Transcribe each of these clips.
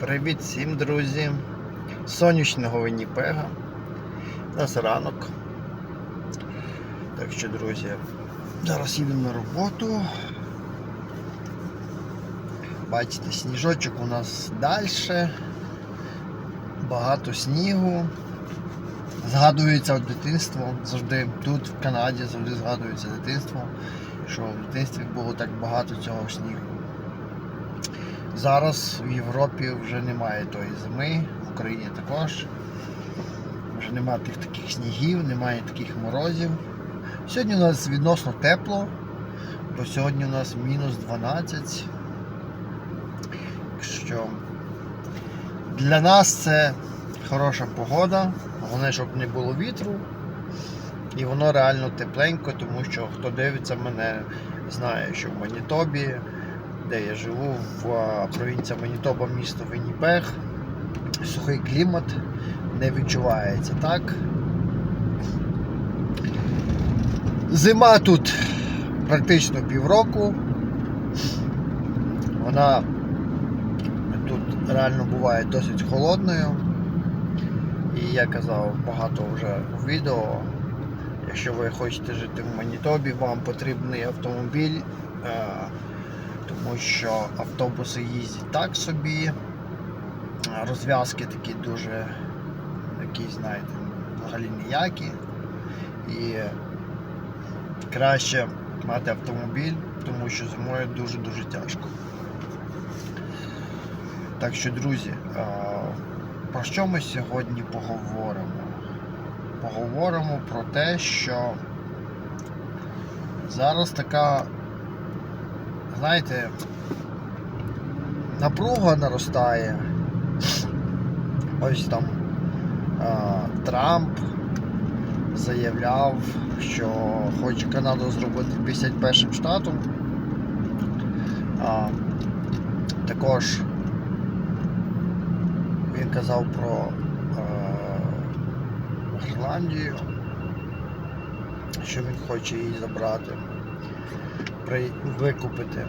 Привіт всім, друзі! Сонячного Вінніпега. Нас ранок. Так що, друзі, зараз їдемо на роботу. Бачите, сніжочок у нас далі. Багато снігу. Згадується дитинство. Завжди тут, в Канаді, завжди згадується дитинство, що в дитинстві було так багато цього снігу. Зараз в Європі вже немає тої зими, в Україні також. Вже немає тих таких снігів, немає таких морозів. Сьогодні у нас відносно тепло, бо сьогодні у нас мінус 12. Так що для нас це хороша погода, головне, щоб не було вітру. І воно реально тепленько, тому що хто дивиться мене, знає, що в Манітобі де я живу, в а, провінція Манітоба, місто Вінніпег. Сухий клімат не відчувається так. Зима тут практично півроку. Вона тут реально буває досить холодною. І я казав багато вже в відео. Якщо ви хочете жити в Манітобі, вам потрібний автомобіль. Тому що автобуси їздять так собі, розв'язки такі дуже, якісь, знаєте, взагалі ніякі. І краще мати автомобіль, тому що зимою дуже-дуже тяжко. Так що, друзі, про що ми сьогодні поговоримо? Поговоримо про те, що зараз така знаєте, напруга наростає. Ось там Трамп заявляв, що хоче Канаду зробити 51 штатом. А, також він казав про а, Гренландію, що він хоче її забрати викупити.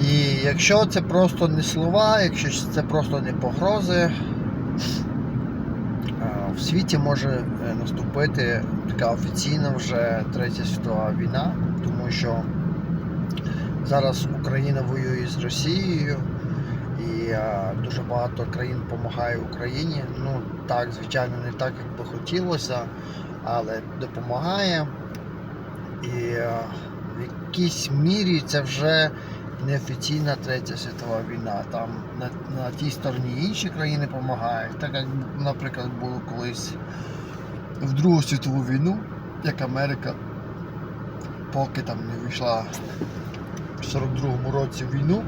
І якщо це просто не слова, якщо це просто не погрози, в світі може е, наступити така офіційна вже Третя світова війна, тому що зараз Україна воює з Росією і дуже багато країн допомагає Україні. Ну так, звичайно, не так, як би хотілося, але допомагає. І е, в якійсь мірі це вже неофіційна Третя світова війна. Там на, на тій стороні інші країни допомагають. Так як, наприклад, було колись в Другу світову війну, як Америка, поки там не війшла в 42-му році в війну,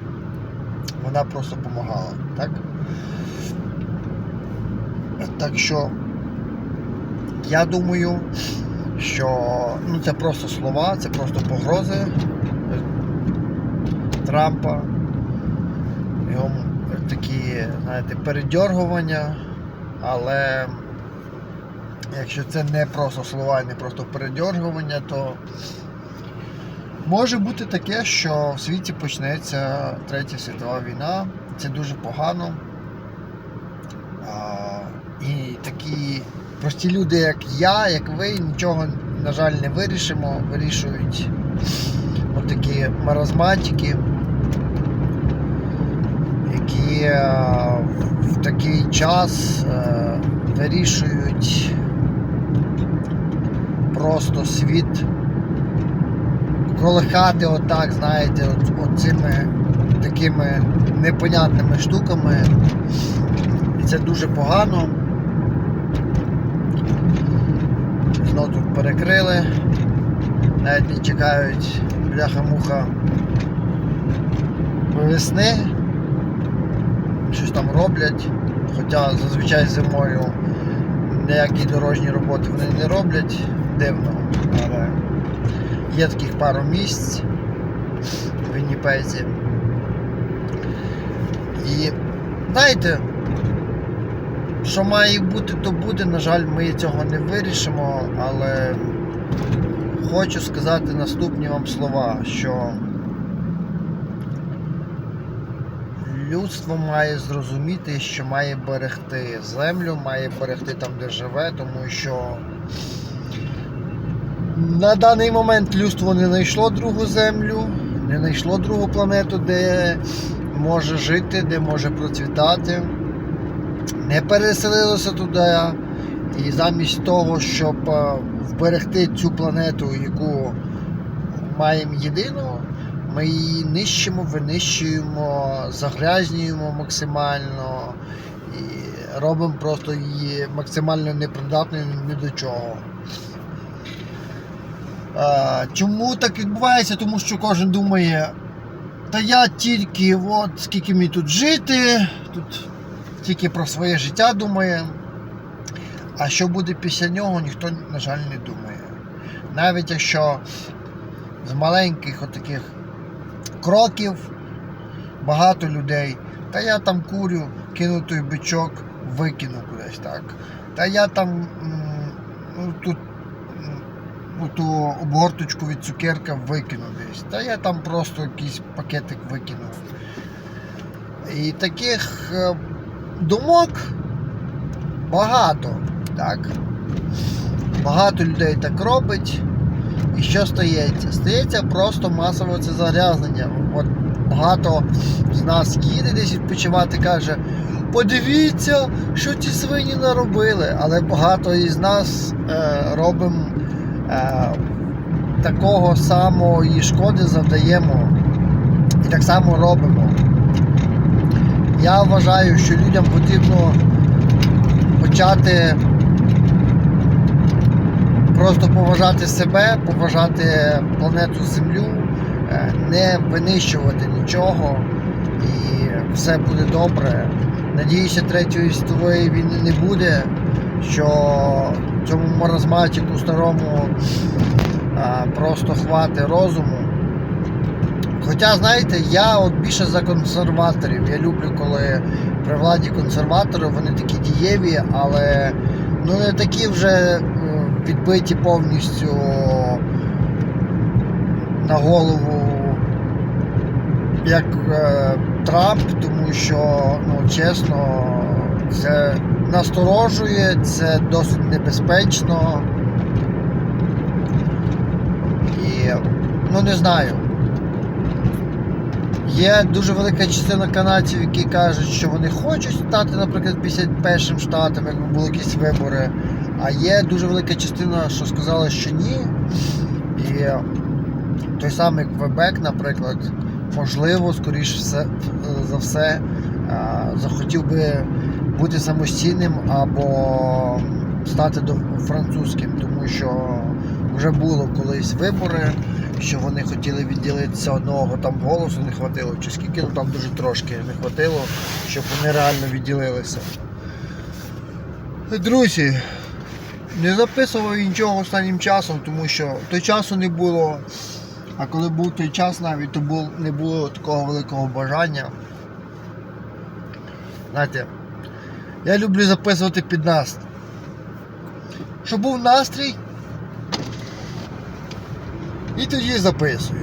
вона просто допомагала. Так? Так що я думаю, що ну, це просто слова, це просто погрози Трампа, його такі, знаєте, передьоргування, але якщо це не просто слова, не просто передьоргування, то може бути таке, що в світі почнеться Третя світова війна. Це дуже погано. І такі прості люди, як я, як ви, нічого, на жаль, не вирішимо. Вирішують отакі маразматики, які е, в такий час е, вирішують просто світ колихати отак, знаєте, оцими такими непонятними штуками. І це дуже погано. Знов тут перекрили. Навіть не чекають бляха-муха весни. Щось там роблять. Хоча зазвичай зимою ніякі дорожні роботи вони не роблять. Дивно. Але є таких пару місць в Вінніпезі. І знаєте, що має бути, то буде. На жаль, ми цього не вирішимо, але хочу сказати наступні вам слова, що людство має зрозуміти, що має берегти землю, має берегти там, де живе, тому що на даний момент людство не знайшло другу землю, не знайшло другу планету, де може жити, де може процвітати. Не переселилося туди. І замість того, щоб е, вберегти цю планету, яку маємо єдину, ми її нищимо, винищуємо, загрязнюємо максимально і робимо просто її максимально непридатною ні до чого. Е, Чому так відбувається? Тому що кожен думає, та я тільки от скільки мені тут жити, тут тільки про своє життя думає. А що буде після нього, ніхто, на жаль, не думає. Навіть якщо з маленьких отаких кроків багато людей, та я там курю, кину той бичок, викину кудись так. Та я там ну, тут ну, ту обгорточку від цукерка викину десь. Та я там просто якийсь пакетик викинув. І таких е, думок багато. Так? Багато людей так робить. І що стається? Стається просто масове це загрязнення. От багато з нас їде десь відпочивати, каже, подивіться, що ті свині наробили. Але багато із нас е, робимо е, такого самої шкоди завдаємо. І так само робимо. Я вважаю, що людям потрібно почати просто поважати себе, поважати планету Землю, е, не винищувати нічого і все буде добре. Надіюся, третьої світової війни не буде, що цьому маразматику старому е, просто хвати розуму. Хоча, знаєте, я от більше за консерваторів. Я люблю, коли при владі консерватори вони такі дієві, але ну не такі вже е, відбиті повністю на голову, як е, Трамп, тому що, ну чесно, це насторожує, це досить небезпечно. І ну не знаю. Є дуже велика частина канадців, які кажуть, що вони хочуть стати, наприклад, 51 штатом, якби були якісь вибори. А є дуже велика частина, що сказала, що ні. І той самий Квебек, наприклад, можливо, скоріш все, за все, а, захотів би бути самостійним або стати французьким, тому що вже було колись вибори, що вони хотіли відділитися одного там голосу не хватило, чи скільки, ну там дуже трошки не хватило, щоб вони реально відділилися. Друзі, не записував нічого останнім часом, тому що той часу не було. А коли був той час навіть, то бу- не було такого великого бажання. Знаєте, я люблю записувати під настрій. Щоб був настрій, і тоді записую.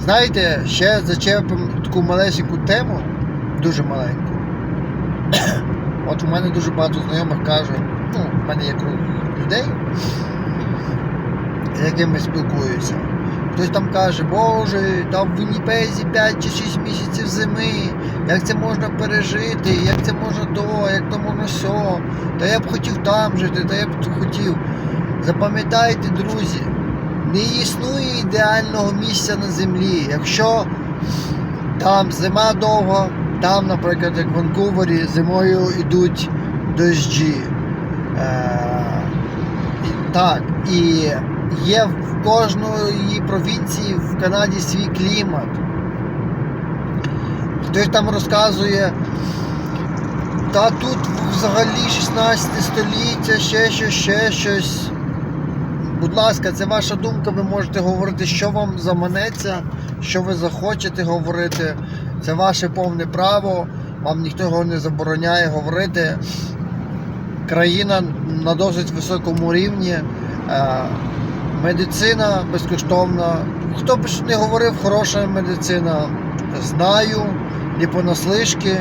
Знаєте, ще зачепимо таку малесеньку тему, дуже маленьку. От у мене дуже багато знайомих каже, ну, в мене є круг людей, з якими спілкуюся. Хтось там каже, боже, там в Вінніпезі 5 чи 6 місяців зими, як це можна пережити, як це можна то, як то можна сьо, та я б хотів там жити, та я б хотів. Запам'ятайте, друзі, не існує ідеального місця на землі. Якщо там зима довга, там, наприклад, як в Ванкувері, зимою йдуть дощі. Е, так, і є в кожної провінції в Канаді свій клімат. Хтось там розказує, та тут взагалі 16 століття, ще щось, ще щось. Будь ласка, це ваша думка, ви можете говорити, що вам заманеться, що ви захочете говорити. Це ваше повне право, вам ніхто його не забороняє говорити. Країна на досить високому рівні. Е, Медицина безкоштовна. Хто б не говорив, хороша медицина. знаю, не понаслишки.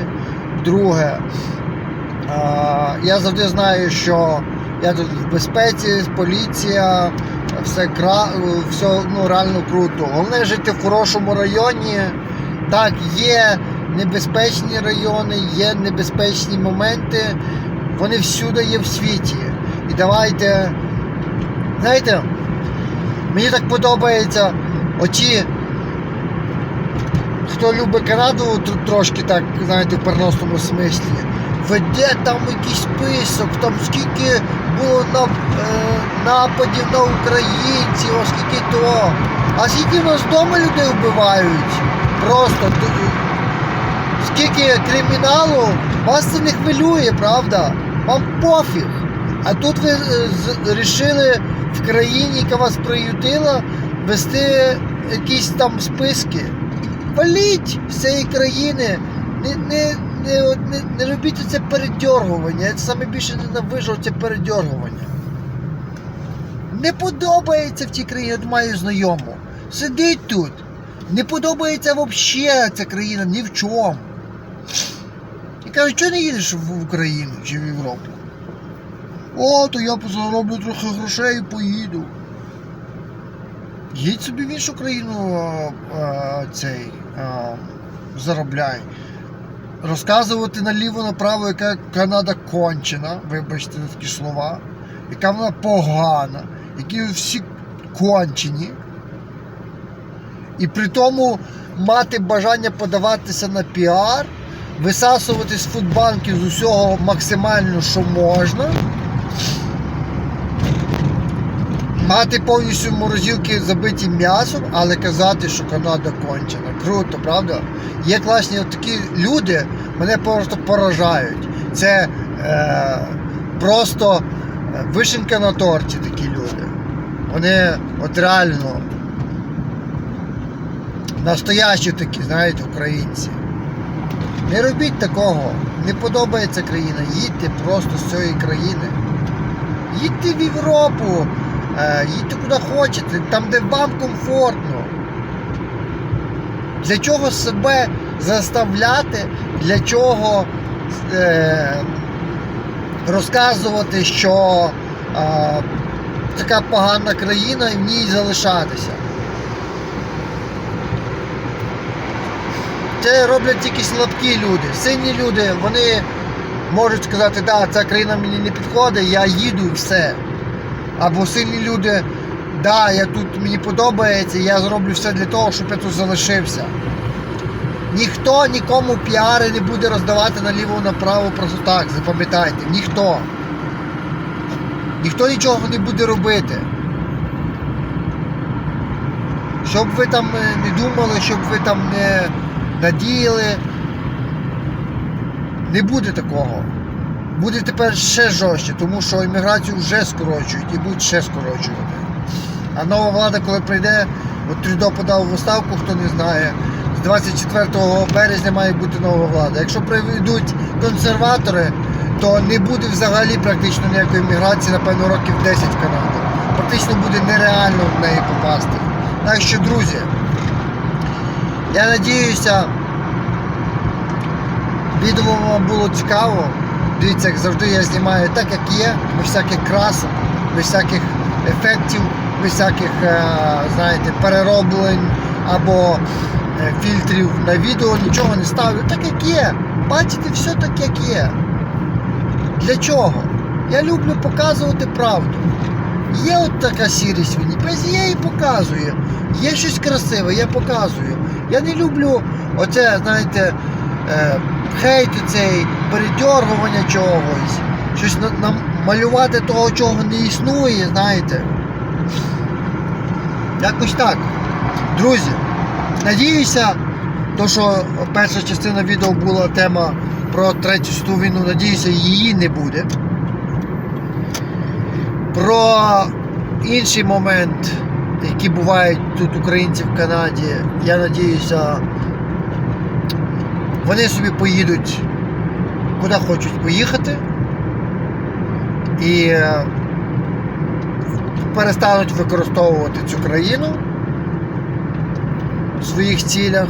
Друге, я завжди знаю, що я тут в безпеці, поліція, все, кра... все ну, реально круто. Головне жити в хорошому районі. Так, є небезпечні райони, є небезпечні моменти. Вони всюди є в світі. І давайте, знаєте, мені так подобається оті, хто любить Канаду тр- трошки так, знаєте, в переносному смислі, веде там якийсь список, там скільки було на, е, нападів на українців, а скільки то. А скільки нас вдома людей вбивають? Просто скільки криміналу, вас це не хвилює, правда? Вам пофіг. А тут ви е, з- рішили в країні, яка вас приютила, вести якісь там списки. Валіть з цієї країни. Не, не, не, не, не робіть це передьоргування. Я саме більше ненавижу це передьоргування. Не подобається в цій країні, от маю знайому. Сидить тут. Не подобається взагалі ця країна ні в чому. І кажуть, чого не їдеш в Україну чи в Європу? О, то я зароблю трохи грошей і поїду. Їдь собі в іншу країну а, а, цей а, заробляй. Розказувати наліво-направо, яка Канада кончена, вибачте такі слова, яка вона погана, які всі кончені. І при тому мати бажання подаватися на піар, висасувати з фудбанків з усього максимально, що можна. Мати повністю морозилки забиті м'ясом, але казати, що Канада кончена. Круто, правда? Є класні такі люди, мене просто поражають. Це е, просто е, вишенька на торті такі люди. Вони от реально настоящі такі, знаєте, українці. Не робіть такого. Не подобається країна. Їдьте просто з цієї країни. Їдьте в Європу, їдьте куди хочете, там, де вам комфортно. Для чого себе заставляти, для чого е, розказувати, що е, така погана країна і в ній залишатися. Це роблять тільки слабкі люди. Сильні люди, вони можуть сказати, да, ця країна мені не підходить, я їду і все. Або сильні люди, да, я тут мені подобається, я зроблю все для того, щоб я тут залишився. Ніхто нікому піари не буде роздавати наліво направо просто так, запам'ятайте, ніхто. Ніхто нічого не буде робити. Щоб ви там е, не думали, щоб ви там не надіяли. Не буде такого. Буде тепер ще жорстче, тому що імміграцію вже скорочують і будуть ще скорочувати. А нова влада, коли прийде, от Трюдо подав в відставку, хто не знає, з 24 березня має бути нова влада. Якщо прийдуть консерватори, то не буде взагалі практично ніякої міграції, напевно, років 10 в Канаду. Практично буде нереально в неї попасти. Так що, друзі, я надіюся, відео вам було цікаво. Дивіться, як завжди я знімаю так, як є, без всяких красок, без всяких ефектів, без всяких, е, знаєте, перероблень або е, фільтрів на відео, нічого не ставлю. Так як є. Бачите, все так, як є. Для чого? Я люблю показувати правду. Є от така сірість в без я її показую. Є щось красиве, я показую. Я не люблю оце, знаєте, е, хейт цей, передьоргування чогось, щось на, намалювати того, чого не існує, знаєте. Якось так. Друзі, надіюся, то, що перша частина відео була тема про Третю світову війну, надіюся, її не буде. Про інший момент, які бувають тут українці в Канаді, я надіюся, вони собі поїдуть куди хочуть поїхати і е, перестануть використовувати цю країну в своїх цілях.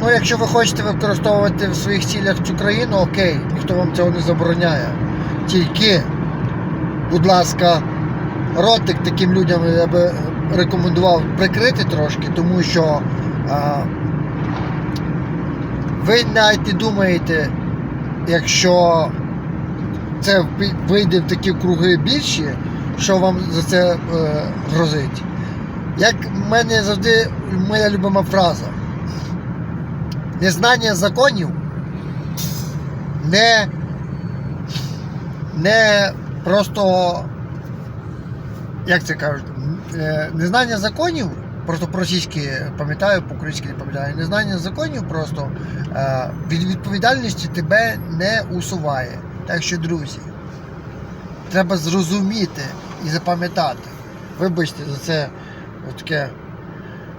Ну, якщо ви хочете використовувати в своїх цілях цю країну, окей, ніхто вам цього не забороняє. Тільки, будь ласка, ротик таким людям я би рекомендував прикрити трошки, тому що ви навіть не думаєте, якщо це вийде в такі круги більші, що вам за це е, грозить. Як в мене завжди моя любима фраза. Незнання законів не, не просто, як це кажуть, е, незнання законів, просто по-російськи пам'ятаю, по-українськи не пам'ятаю, незнання законів просто е, від відповідальності тебе не усуває. Так що, друзі, треба зрозуміти і запам'ятати. Вибачте за це таке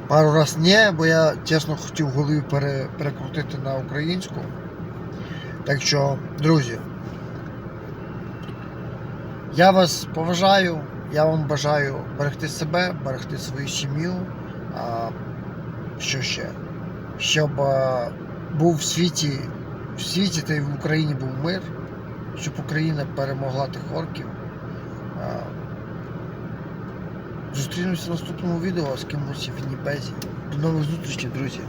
пару раз ні, бо я чесно хотів голові пере, перекрутити на українську. Так що, друзі, я вас поважаю, я вам бажаю берегти себе, берегти свою сім'ю. Що ще? Щоб був в світі, в світі та й в Україні був мир, щоб Україна перемогла тих орків. Зустрінемося в наступному відео з кимось в Нібезі. До нових зустрічей, друзі.